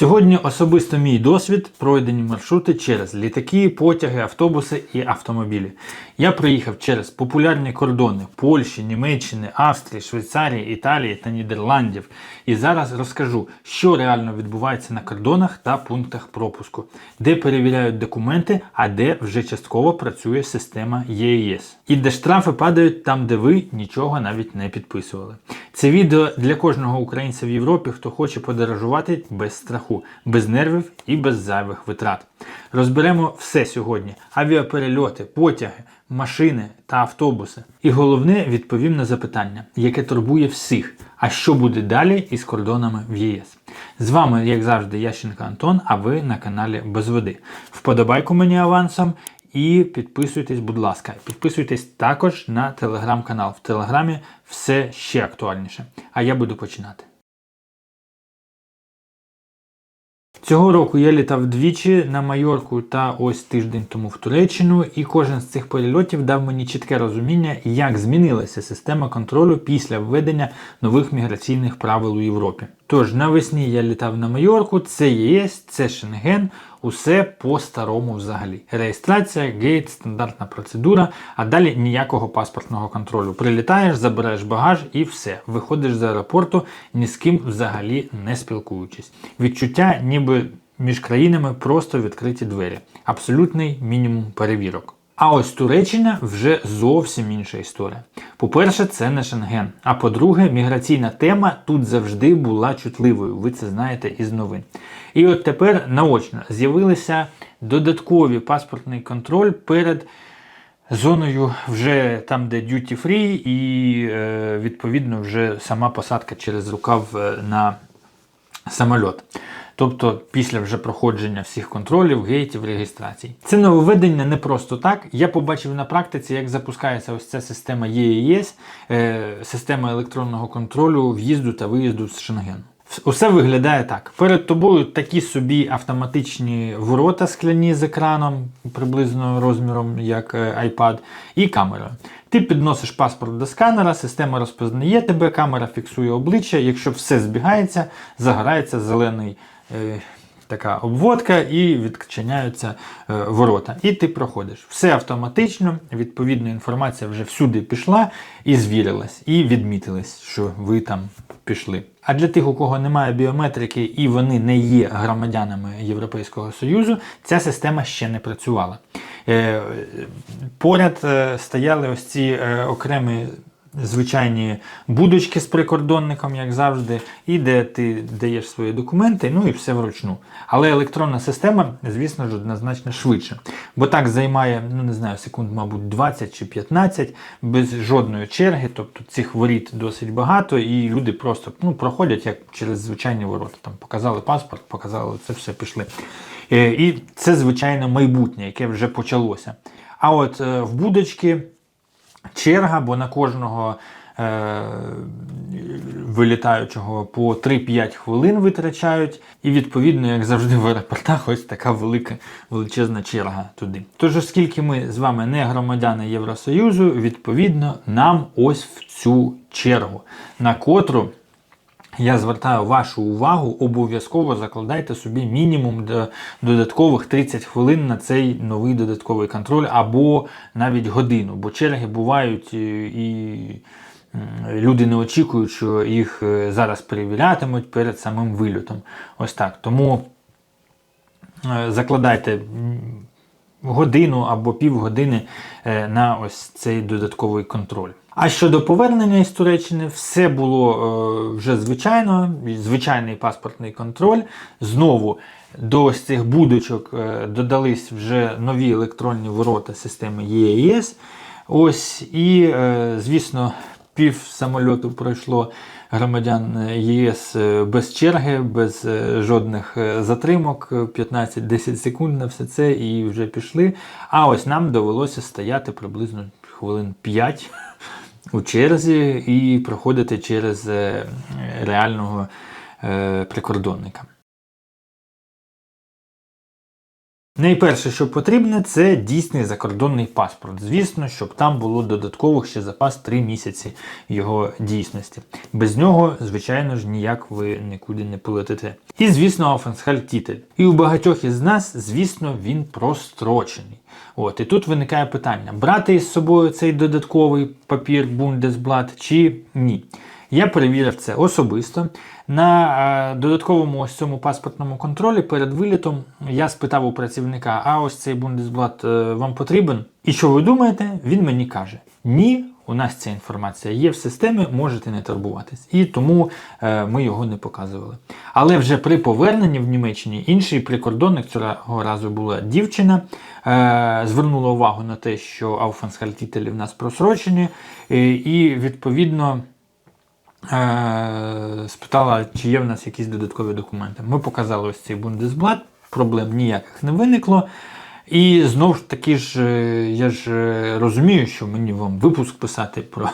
Сьогодні особисто мій досвід пройдені маршрути через літаки, потяги, автобуси і автомобілі. Я проїхав через популярні кордони Польщі, Німеччини, Австрії, Швейцарії, Італії та Нідерландів. І зараз розкажу, що реально відбувається на кордонах та пунктах пропуску, де перевіряють документи, а де вже частково працює система ЄС. І де штрафи падають там, де ви нічого навіть не підписували. Це відео для кожного українця в Європі, хто хоче подорожувати без страху, без нервів і без зайвих витрат. Розберемо все сьогодні: авіаперельоти, потяги, машини та автобуси. І головне відповім на запитання, яке турбує всіх. А що буде далі із кордонами в ЄС? З вами, як завжди, Ященко Антон, а ви на каналі Без Води. Вподобайку мені авансом і підписуйтесь, будь ласка. Підписуйтесь також на телеграм-канал. В телеграмі все ще актуальніше. А я буду починати. Цього року я літав двічі на Майорку та ось тиждень тому в Туреччину, і кожен з цих перельотів дав мені чітке розуміння, як змінилася система контролю після введення нових міграційних правил у Європі. Тож навесні я літав на Майорку, це ЄС, це Шенген, усе по-старому взагалі. Реєстрація, гейт, стандартна процедура, а далі ніякого паспортного контролю. Прилітаєш, забираєш багаж і все. Виходиш з аеропорту, ні з ким взагалі не спілкуючись. Відчуття, ніби між країнами просто відкриті двері. Абсолютний мінімум перевірок. А ось Туреччина вже зовсім інша історія. По-перше, це не Шенген. А по-друге, міграційна тема тут завжди була чутливою. Ви це знаєте із новин. І от тепер наочно з'явилися додаткові паспортний контроль перед зоною вже там, де duty free, і е, відповідно вже сама посадка через рукав е, на самольот. Тобто після вже проходження всіх контролів, гейтів, реєстрацій. Це нововведення не просто так. Я побачив на практиці, як запускається ось ця система ЄЕС, е, система електронного контролю в'їзду та виїзду з Шенгену. Усе виглядає так. Перед тобою такі собі автоматичні ворота скляні з екраном, приблизно розміром як е, iPad, і камерою. Ти підносиш паспорт до сканера, система розпознає тебе, камера фіксує обличчя. Якщо все збігається, загорається зелений. Така обводка і відчиняються е, ворота. І ти проходиш. Все автоматично, відповідно, інформація вже всюди пішла і звірилась, і відмітилась, що ви там пішли. А для тих, у кого немає біометрики і вони не є громадянами Європейського Союзу, ця система ще не працювала. Е, поряд е, стояли ось ці окремі звичайні будочки з прикордонником, як завжди, і де ти даєш свої документи, ну і все вручну. Але електронна система, звісно ж, однозначно швидше. Бо так займає, ну не знаю, секунд, мабуть, 20 чи 15 без жодної черги. Тобто цих воріт досить багато, і люди просто ну, проходять як через звичайні ворота. Там Показали паспорт, показали це все пішли. Е, І це, звичайно, майбутнє, яке вже почалося. А от е, в будочки черга, бо на кожного е, вилітаючого по 3-5 хвилин витрачають. І відповідно, як завжди, в аеропортах ось така велика величезна черга туди. Тож, оскільки ми з вами не громадяни Євросоюзу, відповідно, нам ось в цю чергу, на котру. Я звертаю вашу увагу, обов'язково закладайте собі мінімум додаткових 30 хвилин на цей новий додатковий контроль або навіть годину, бо черги бувають е, і люди не очікують, що їх е, зараз перевірятимуть перед самим вильотом. Ось так. Тому е, закладайте годину або півгодини на ось цей додатковий контроль. А щодо повернення із Туреччини, все було е, вже звичайно, звичайний паспортний контроль. Знову до ось цих будочок е, додались вже нові електронні ворота системи ЄС. Ось І, е, звісно, пів самольоту пройшло громадян ЄС без черги, без жодних затримок, 15-10 секунд на все це і вже пішли. А ось нам довелося стояти приблизно хвилин 5 у черзі і проходити через е, реального е, прикордонника. Найперше, що потрібне, це дійсний закордонний паспорт. Звісно, щоб там було додатково ще запас 3 місяці його дійсності. Без нього, звичайно ж, ніяк ви нікуди не полетите. І, звісно, Aufenthaltstitel. І у багатьох із нас, звісно, він прострочений. От, і тут виникає питання: брати із собою цей додатковий папір Bundesblatt чи ні. Я перевірив це особисто. На е, додатковому ось цьому паспортному контролі перед вилітом я спитав у працівника, а ось цей Бундесблат е, вам потрібен? І що ви думаєте? Він мені каже: Ні, у нас ця інформація є в системі, можете не турбуватись. І тому е, ми його не показували. Але вже при поверненні в Німеччині інший прикордонник цього разу була дівчина, звернула увагу на те, що Ауфенсхальтітелі в нас просрочені, і відповідно. Е, спитала, чи є в нас якісь додаткові документи. Ми показали ось цей Бундесблат, проблем ніяких не виникло. І знову ж таки ж, е, я ж е, розумію, що мені вам випуск писати про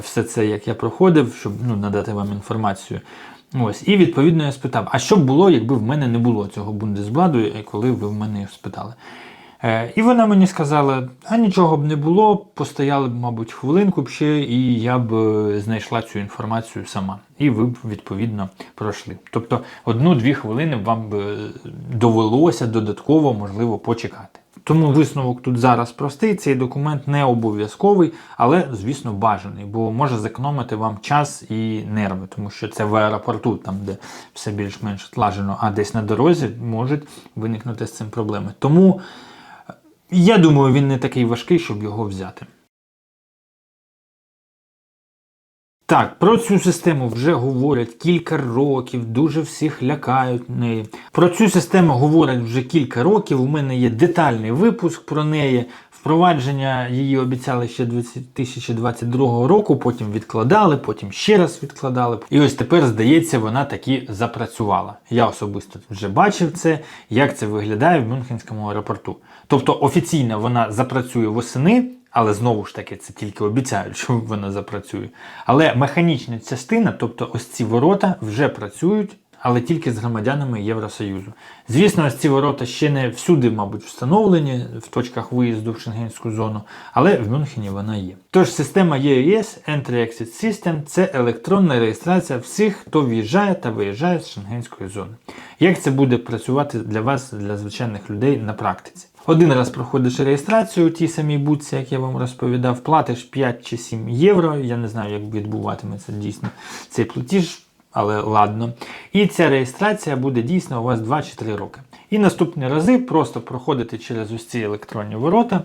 все це, як я проходив, щоб ну, надати вам інформацію. Ось, І відповідно я спитав, а що б було, якби в мене не було цього Бундесбладу, коли ви в мене спитали. Е, І вона мені сказала, а нічого б не було, постояли б, мабуть, хвилинку б ще, і я б е, знайшла цю інформацію сама. І ви б, відповідно, пройшли. Тобто одну-дві хвилини вам б е, довелося додатково, можливо, почекати. Тому висновок тут зараз простий, цей документ не обов'язковий, але, звісно, бажаний, бо може зекономити вам час і нерви, тому що це в аеропорту, там, де все більш-менш отлажено, а десь на дорозі можуть виникнути з цим проблеми. Тому. Я думаю, він не такий важкий, щоб його взяти. Так, про цю систему вже говорять кілька років, дуже всіх лякають неї. Про цю систему говорять вже кілька років. У мене є детальний випуск про неї. Впровадження її обіцяли ще 2022 року, потім відкладали, потім ще раз відкладали. І ось тепер, здається, вона таки запрацювала. Я особисто вже бачив це, як це виглядає в Мюнхенському аеропорту. Тобто офіційно вона запрацює восени. Але знову ж таки, це тільки обіцяють, що вона запрацює. Але механічна частина, тобто ось ці ворота, вже працюють але тільки з громадянами Євросоюзу. Звісно, ось ці ворота ще не всюди, мабуть, встановлені в точках виїзду в Шенгенську зону, але в Мюнхені вона є. Тож система EES Entry-Exit System це електронна реєстрація всіх, хто в'їжджає та виїжджає з Шенгенської зони. Як це буде працювати для вас, для звичайних людей на практиці? Один раз проходиш реєстрацію у тій самій будці, як я вам розповідав, платиш 5 чи 7 євро. Я не знаю, як відбуватиметься дійсно цей платіж але ладно. І ця реєстрація буде дійсно у вас 2 чи 3 роки. І наступні рази просто проходити через ось ці електронні ворота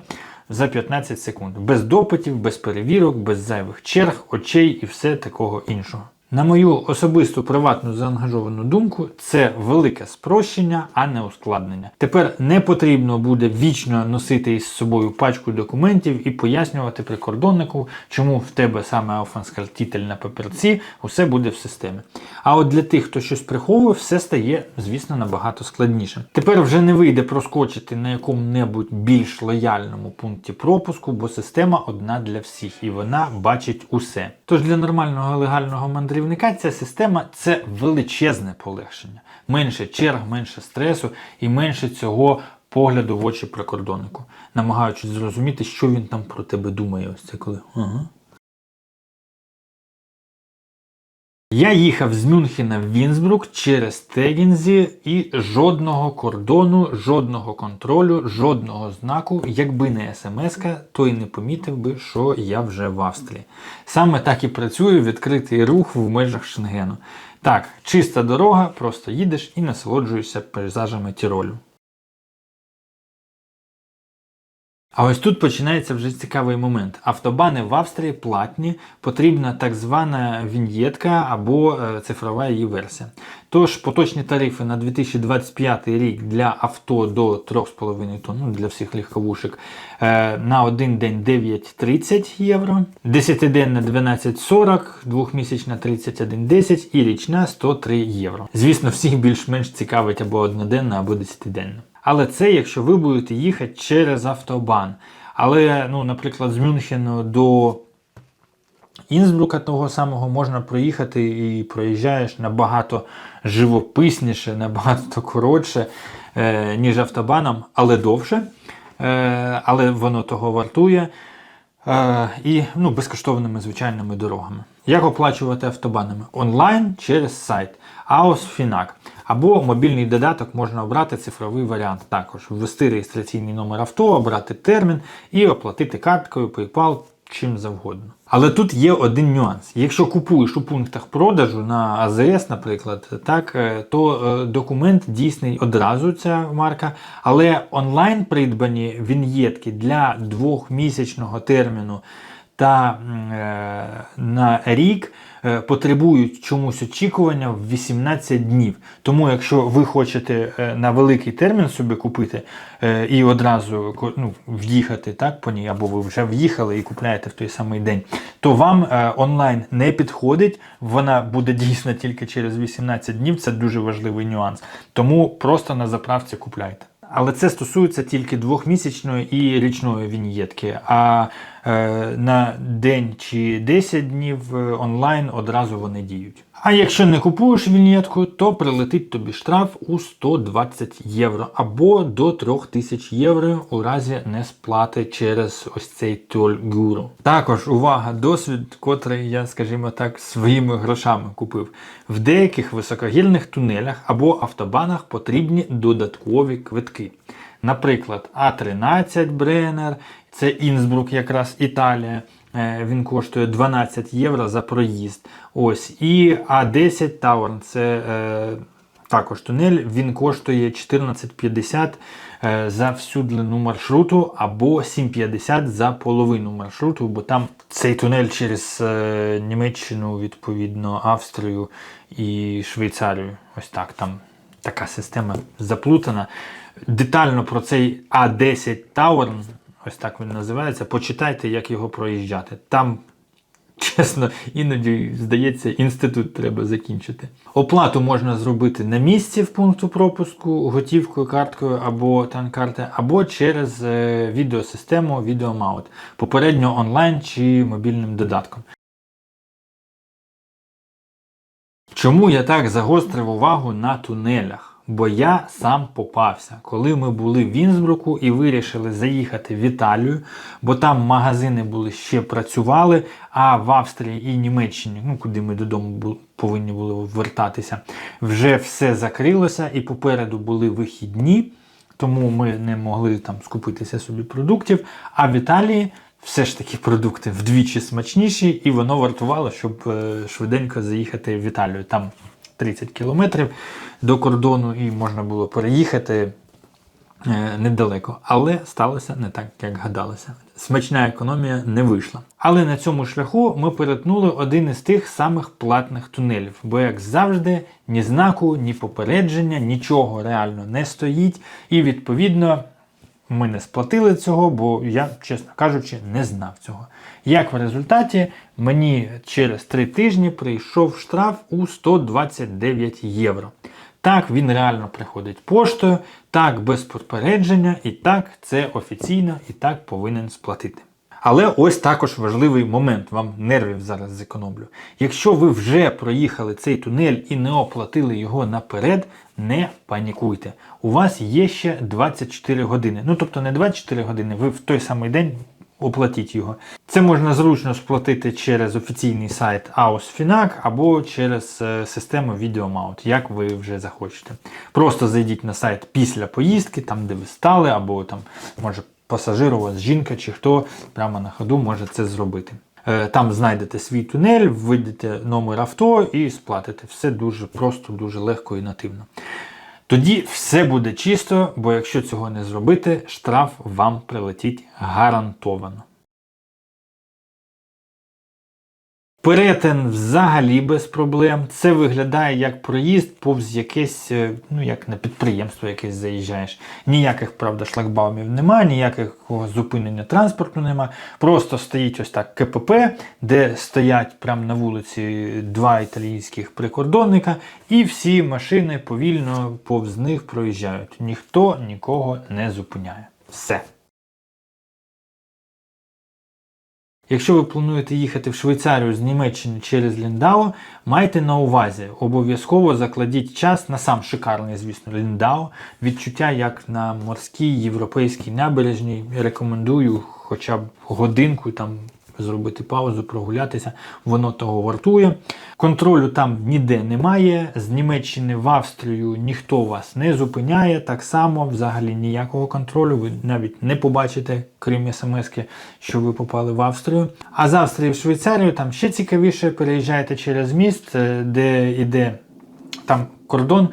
за 15 секунд. Без допитів, без перевірок, без зайвих черг, очей і все такого іншого. На мою особисту приватну заангажовану думку, це велике спрощення, а не ускладнення. Тепер не потрібно буде вічно носити із собою пачку документів і пояснювати прикордоннику, чому в тебе саме ауфанскальтітель на папірці, усе буде в системі. А от для тих, хто щось приховує, все стає, звісно, набагато складніше. Тепер вже не вийде проскочити на якому-небудь більш лояльному пункті пропуску, бо система одна для всіх і вона бачить усе. Тож для нормального легального мандрівника керівника ця система це величезне полегшення. Менше черг, менше стресу і менше цього погляду в очі прикордоннику, намагаючись зрозуміти, що він там про тебе думає. Ось це коли. Ага. Я їхав з Мюнхена в Вінсбрук через Тегінзі і жодного кордону, жодного контролю, жодного знаку, якби не смс-ка, то й не помітив би, що я вже в Австрії. Саме так і працює відкритий рух в межах Шенгену. Так, чиста дорога, просто їдеш і насолоджуєшся пейзажами Тіролю. А ось тут починається вже цікавий момент. Автобани в Австрії платні, потрібна так звана віньєтка або е, цифрова її версія. Тож поточні тарифи на 2025 рік для авто до 3,5 тонн, ну, для всіх легковушек, е, на один день 9,30 євро, 10-денна 12,40, двохмісячна 31,10 і річна 103 євро. Звісно, всіх більш-менш цікавить або одноденна, або 10-денна. Але це якщо ви будете їхати через автобан. Але, ну, наприклад, з Мюнхену до Інсбрука того самого можна проїхати і проїжджаєш набагато живописніше, набагато коротше, е, ніж автобаном, але довше. Е, але воно того вартує. Е, і ну, безкоштовними звичайними дорогами. Як оплачувати автобанами? Онлайн через сайт AOS Фінак. Або мобільний додаток можна обрати цифровий варіант також. Ввести реєстраційний номер авто, обрати термін і оплатити карткою, PayPal, чим завгодно. Але тут є один нюанс. Якщо купуєш у пунктах продажу на АЗС, наприклад, так, е, то е, документ дійсний одразу ця марка, але онлайн придбані віньєтки для двохмісячного терміну та е, на рік е, потребують чомусь очікування в 18 днів. Тому, якщо ви хочете е, на великий термін собі купити і одразу ну, в'їхати так, по ній, або ви вже в'їхали і купляєте в той самий день, то вам онлайн не підходить. Вона буде дійсна тільки через 18 днів. Це дуже важливий нюанс. Тому просто на заправці купляйте. Але це стосується тільки двохмісячної і річної віньєтки. А е, на день чи 10 днів е, онлайн одразу вони діють. А якщо не купуєш віньєтку, то прилетить тобі штраф у 120 євро або до 3000 євро у разі несплати через ось цей тольгуру. Також увага, досвід, котрий я, скажімо так, своїми грошами купив. В деяких високогірних тунелях або автобанах потрібні додаткові квитки. Наприклад, А13 Бренер, це Інсбрук, якраз Італія. Е, Він коштує 12 євро за проїзд. Ось. І А10 Таурн, це е, також тунель, він коштує 14,50 е, за всю длину маршруту або 7,50 за половину маршруту, бо там цей тунель через е, Німеччину, відповідно, Австрію і Швейцарію. Ось так там така система заплутана. Детально про цей А10 Таурн, ось так він називається. Почитайте, як його проїжджати. Там Чесно, іноді здається, інститут треба закінчити. Оплату можна зробити на місці в пункту пропуску, готівкою, карткою або танкарти, або через е, відеосистему відеомаут, попередньо онлайн чи мобільним додатком. Чому я так загострив увагу на тунелях? Бо я сам попався, коли ми були в Інсбруку і вирішили заїхати в Італію, бо там магазини були ще працювали, а в Австрії і Німеччині, ну куди ми додому повинні були вертатися, вже все закрилося і попереду були вихідні, тому ми не могли там скупитися собі продуктів. А в Італії все ж таки продукти вдвічі смачніші, і воно вартувало, щоб е, швиденько заїхати в Італію. Там 30 кілометрів до кордону, і можна було переїхати е, недалеко. Але сталося не так, як гадалося. Смачна економія не вийшла. Але на цьому шляху ми перетнули один із тих самих платних тунелів, бо, як завжди, ні знаку, ні попередження, нічого реально не стоїть, і відповідно. Ми не сплатили цього, бо я, чесно кажучи, не знав цього. Як в результаті мені через три тижні прийшов штраф у 129 євро. Так, він реально приходить поштою, так без попередження, і так це офіційно, і так повинен сплатити. Але ось також важливий момент, вам нервів зараз зекономлю. Якщо ви вже проїхали цей тунель і не оплатили його наперед, не панікуйте. У вас є ще 24 години. Ну тобто не 24 години, ви в той самий день оплатіть його. Це можна зручно сплатити через офіційний сайт AUSFINAC або через е, систему VideoMount, як ви вже захочете. Просто зайдіть на сайт після поїздки, там де ви стали, або там може пасажир у вас жінка чи хто прямо на ходу може це зробити. Е, Там знайдете свій тунель, введете номер авто і сплатите. Все дуже просто, дуже легко і нативно. Тоді все буде чисто, бо якщо цього не зробити, штраф вам прилетить гарантовано. Перетин взагалі без проблем. Це виглядає як проїзд повз якесь, е, ну як на підприємство якесь заїжджаєш. Ніяких, правда, шлагбаумів немає, ніякого зупинення транспорту немає. Просто стоїть ось так КПП, де стоять прямо на вулиці два італійських прикордонника, і всі машини повільно повз них проїжджають. Ніхто нікого не зупиняє. Все. Якщо ви плануєте їхати в Швейцарію з Німеччини через Ліндау, майте на увазі, обов'язково закладіть час на сам шикарний, звісно, Ліндау. Відчуття як на морській європейській набережній. Рекомендую хоча б годинку там зробити паузу, прогулятися, воно того вартує. Контролю там ніде немає. З Німеччини в Австрію ніхто вас не зупиняє. Так само, взагалі ніякого контролю. Ви навіть не побачите, крім смс-ки, що ви попали в Австрію. А з Австрії в Швейцарію там ще цікавіше. Переїжджаєте через міст, е, де йде там кордон.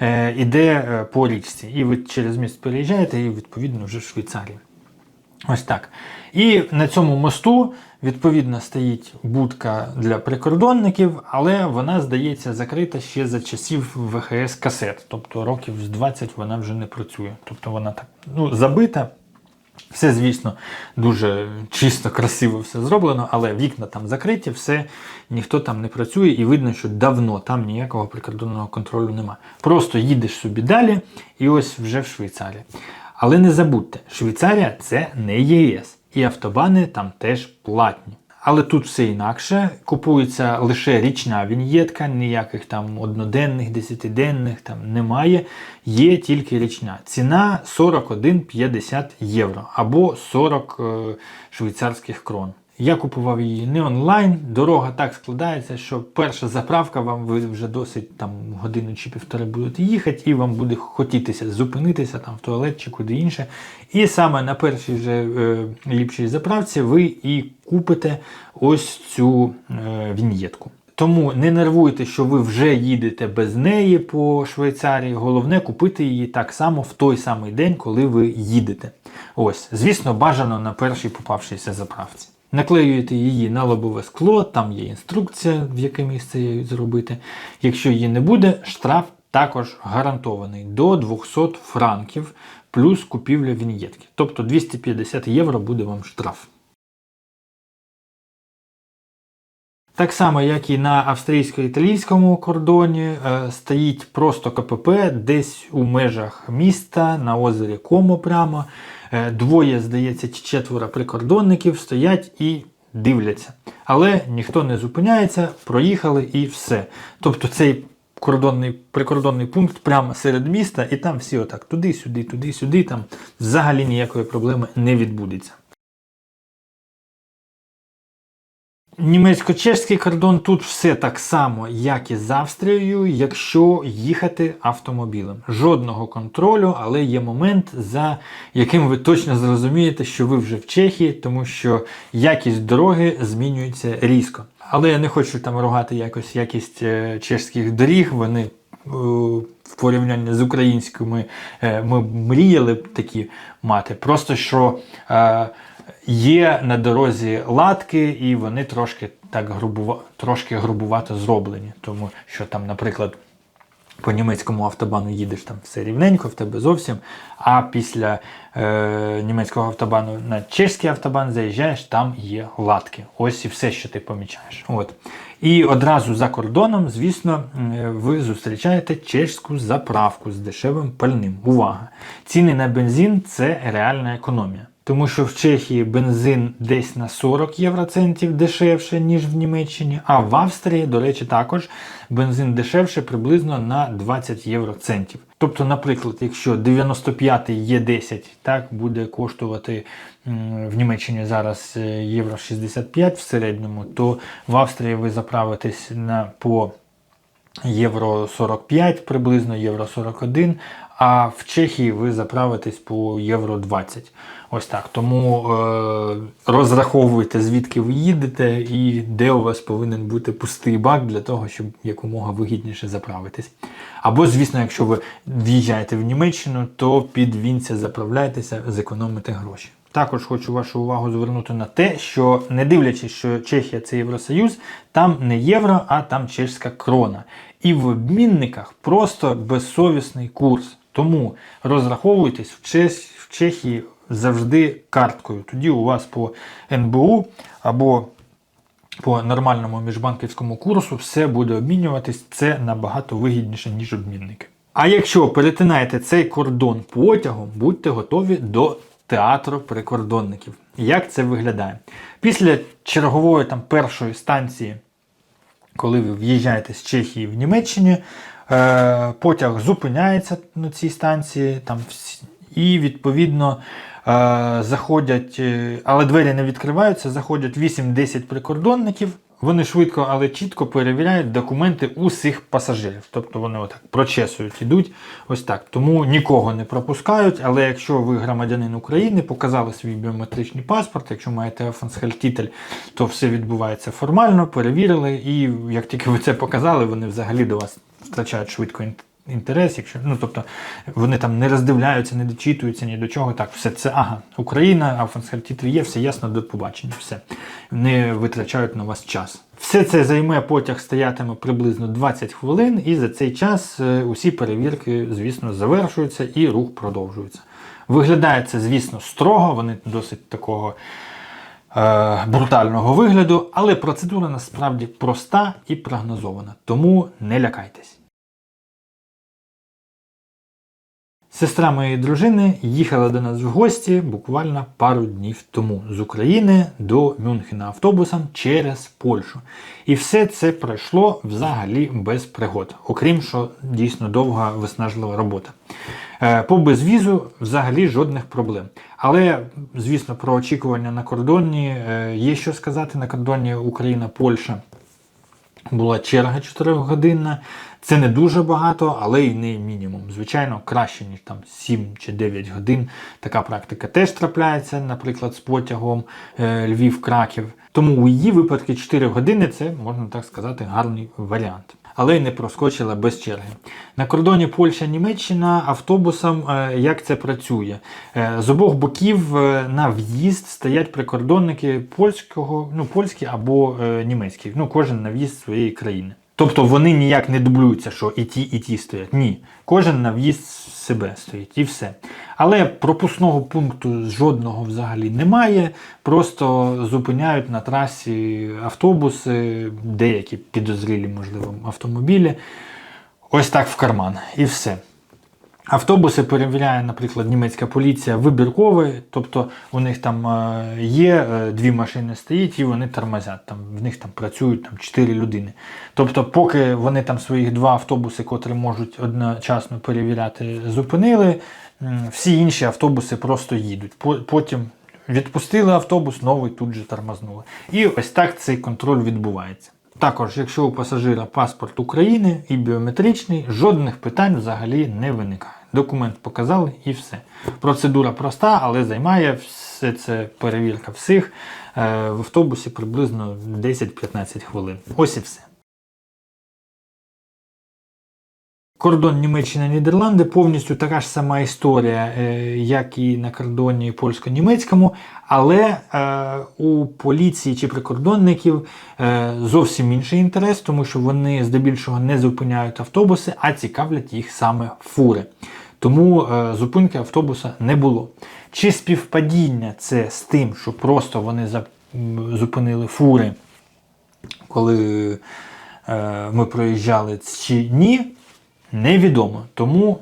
е, Іде е, по річці, і ви через міст переїжджаєте, і відповідно вже в Швейцарії. Ось так. І на цьому мосту, відповідно, стоїть будка для прикордонників, але вона, здається, закрита ще за часів ВХС касет. Тобто років з 20 вона вже не працює. Тобто вона так ну, забита. Все, звісно, дуже чисто, красиво все зроблено, але вікна там закриті, все, ніхто там не працює, і видно, що давно там ніякого прикордонного контролю немає. Просто їдеш собі далі, і ось вже в Швейцарії. Але не забудьте, Швейцарія це не єС, і автобани там теж платні. Але тут все інакше. Купується лише річна віньєтка, ніяких там одноденних, десятиденних там немає. Є тільки річна. Ціна 41,50 євро або 40 е, швейцарських крон. Я купував її не онлайн. Дорога так складається, що перша заправка вам ви вже досить там годину чи півтори будете їхати, і вам буде хотітися зупинитися там в туалет чи куди інше. І саме на першій вже е, ліпшій заправці ви і купите ось цю е, віньєтку. Тому не нервуйте, що ви вже їдете без неї по Швейцарії. Головне купити її так само в той самий день, коли ви їдете. Ось, звісно, бажано на першій попавшійся заправці. Наклеюєте її на лобове скло, там є інструкція, в яке місце її зробити. Якщо її не буде, штраф також гарантований до 200 франків плюс купівля віньєтки. Тобто 250 євро буде вам штраф. Так само, як і на австрійсько-італійському кордоні, е, стоїть просто КПП десь у межах міста на озері Комо прямо. Е, Двоє, здається, чи четверо прикордонників стоять і дивляться. Але ніхто не зупиняється, проїхали і все. Тобто цей кордонний, прикордонний пункт прямо серед міста, і там всі отак туди-сюди, туди-сюди, там взагалі ніякої проблеми не відбудеться. Німецько-чешський кордон тут все так само, як і з Австрією, якщо їхати автомобілем. Жодного контролю, але є момент, за яким ви точно зрозумієте, що ви вже в Чехії, тому що якість дороги змінюється різко. Але я не хочу там ругати якось якість е, чешських доріг. Вони е, в порівнянні з українськими е, ми мріяли б такі мати. Просто що є на дорозі латки, і вони трошки так грубува, трошки грубувато зроблені. Тому що там, наприклад, по німецькому автобану їдеш там все рівненько, в тебе зовсім. А після е, німецького автобану на чеський автобан заїжджаєш, там є латки. Ось і все, що ти помічаєш. От. І одразу за кордоном, звісно, е, ви зустрічаєте чеську заправку з дешевим пальним. Увага! Ціни на бензин це реальна економія. Тому що в Чехії бензин десь на 40 євроцентів дешевше, ніж в Німеччині, а в Австрії, до речі, також бензин дешевше приблизно на 20 євроцентів. Тобто, наприклад, якщо 95 Є10 так, буде коштувати в Німеччині зараз е, євро 65 в середньому, то в Австрії ви заправитесь на по євро 45, приблизно євро 41, а в Чехії ви заправитесь по євро 20. Ось так. Тому е, розраховуйте, звідки ви їдете і де у вас повинен бути пустий бак для того, щоб якомога вигідніше заправитись. Або, звісно, якщо ви в'їжджаєте в Німеччину, то під Вінця заправляйтеся, зекономите гроші. Також хочу вашу увагу звернути на те, що не дивлячись, що Чехія це Євросоюз, там не євро, а там чеська крона. І в обмінниках просто безсовісний курс. Тому розраховуйтесь в, Чех... в Чехії завжди карткою. Тоді у вас по НБУ або по нормальному міжбанківському курсу все буде обмінюватись. Це набагато вигідніше, ніж обмінники. А якщо перетинаєте цей кордон потягом, будьте готові до театру прикордонників. Як це виглядає? Після чергової там першої станції, коли ви в'їжджаєте з Чехії в Німеччині, е, потяг зупиняється на цій станції, там і відповідно е, заходять, е, але двері не відкриваються, заходять 8-10 прикордонників. Вони швидко, але чітко перевіряють документи усіх пасажирів. Тобто вони отак прочесують, ідуть ось так. Тому нікого не пропускають. Але якщо ви громадянин України, показали свій біометричний паспорт, якщо маєте Aufenthaltstitel, то все відбувається формально, перевірили, і як тільки ви це показали, вони взагалі до вас втрачають швидко інтерес. Якщо ну тобто вони там не роздивляються, не дочитуються ні до чого. Так, все це ага, Україна, Aufenthaltstitel є, все ясно, до побачення. Все не витрачають на вас час. Все це займе потяг стоятиме приблизно 20 хвилин, і за цей час е, усі перевірки, звісно, завершуються і рух продовжується. Виглядає це, звісно, строго, вони досить такого е, брутального вигляду, але процедура насправді проста і прогнозована, тому не лякайтесь. Сестра моєї дружини їхала до нас в гості буквально пару днів тому з України до Мюнхена автобусом через Польщу. І все це пройшло взагалі без пригод, окрім що дійсно довга виснажлива робота. Е, По безвізу взагалі жодних проблем. Але, звісно, про очікування на кордоні е, є що сказати на кордоні Україна-Польща. Була черга 4 годинна. Це не дуже багато, але й не мінімум. Звичайно, краще, ніж там 7 чи 9 годин. Така практика теж трапляється, наприклад, з потягом е, Львів-Краків. Тому у її випадки 4 години це, можна так сказати, гарний варіант. Але й не проскочила без черги. На кордоні Польща-Німеччина автобусом е, як це працює? Е, З обох боків на в'їзд стоять прикордонники польського, ну польські або німецькі. Ну, кожен на в'їзд своєї країни. Тобто вони ніяк не дублюються, що і ті, і ті стоять. Ні. Кожен на в'їзд себе стоїть і все. Але пропускного пункту жодного взагалі немає. Просто зупиняють на трасі автобуси, деякі підозрілі, можливо, автомобілі. Ось так в карман. І все. Автобуси перевіряє, наприклад, німецька поліція вибірково, тобто у них там е, є е, дві машини стоїть і вони тормозять. Там, в них там працюють там, 4 людини. Тобто, поки вони там своїх два автобуси, котрі можуть одночасно перевіряти, зупинили, всі інші автобуси просто їдуть. По- Потім відпустили автобус, новий тут же тормознули. І ось так цей контроль відбувається. Також, якщо у пасажира паспорт України і біометричний, жодних питань взагалі не виникає. Документ показали і все. Процедура проста, але займає все це перевірка всіх е, в автобусі приблизно 10-15 хвилин. Ось і все. Кордон Німеччина-Нідерланди повністю така ж сама історія, е, як і на кордоні польсько-німецькому, але е, у поліції чи прикордонників зовсім інший інтерес, тому що вони здебільшого не зупиняють автобуси, а цікавлять їх саме фури. Тому е, зупинки автобуса не було. Чи співпадіння це з тим, що просто вони зупинили фури, коли е, ми проїжджали, чи ні, невідомо. Тому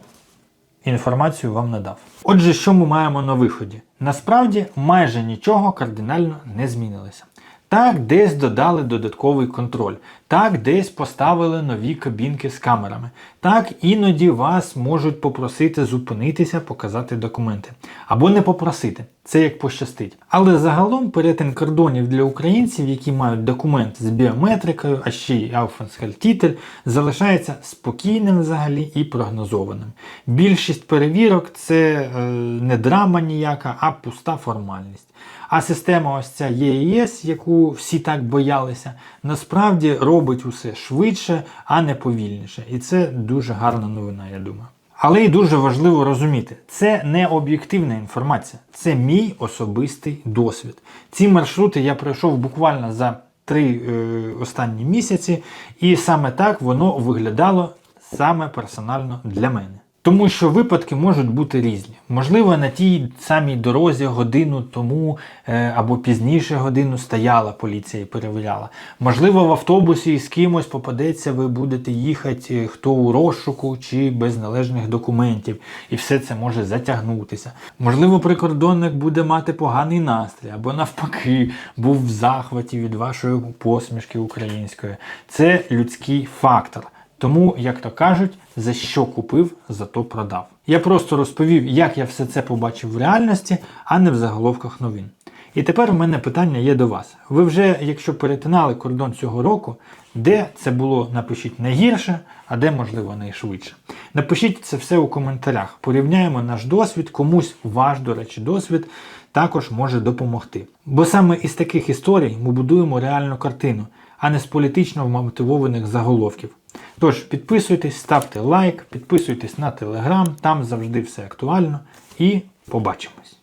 інформацію вам надав. Отже, що ми маємо на виході? Насправді майже нічого кардинально не змінилося. Так, десь додали додатковий контроль, так, десь поставили нові кабінки з камерами. Так, іноді вас можуть попросити зупинитися, показати документи. Або не попросити, це як пощастить. Але загалом перетин кордонів для українців, які мають документ з біометрикою, а ще й Aufenthaltstitel, залишається спокійним взагалі і прогнозованим. Більшість перевірок це е, не драма ніяка, а пуста формальність. А система ось ця ЄС, яку всі так боялися, насправді робить усе швидше, а не повільніше. І це дуже гарна новина, я думаю. Але й дуже важливо розуміти, це не об'єктивна інформація, це мій особистий досвід. Ці маршрути я пройшов буквально за три е, останні місяці, і саме так воно виглядало саме персонально для мене. Тому що випадки можуть бути різні. Можливо, на тій самій дорозі годину тому е, або пізніше годину стояла поліція і перевіряла. Можливо, в автобусі з кимось попадеться, ви будете їхати е, хто у розшуку чи без належних документів, і все це може затягнутися. Можливо, прикордонник буде мати поганий настрій, або навпаки, був в захваті від вашої посмішки української. Це людський фактор. Тому, як то кажуть, за що купив, за то продав. Я просто розповів, як я все це побачив в реальності, а не в заголовках новин. І тепер у мене питання є до вас. Ви вже, якщо перетинали кордон цього року, де це було, напишіть найгірше, а де, можливо, найшвидше. Напишіть це все у коментарях. Порівняємо наш досвід, комусь ваш, до речі, досвід також може допомогти. Бо саме із таких історій ми будуємо реальну картину, а не з політично мотивованих заголовків. Тож підписуйтесь, ставте лайк, підписуйтесь на телеграм, там завжди все актуально і побачимось.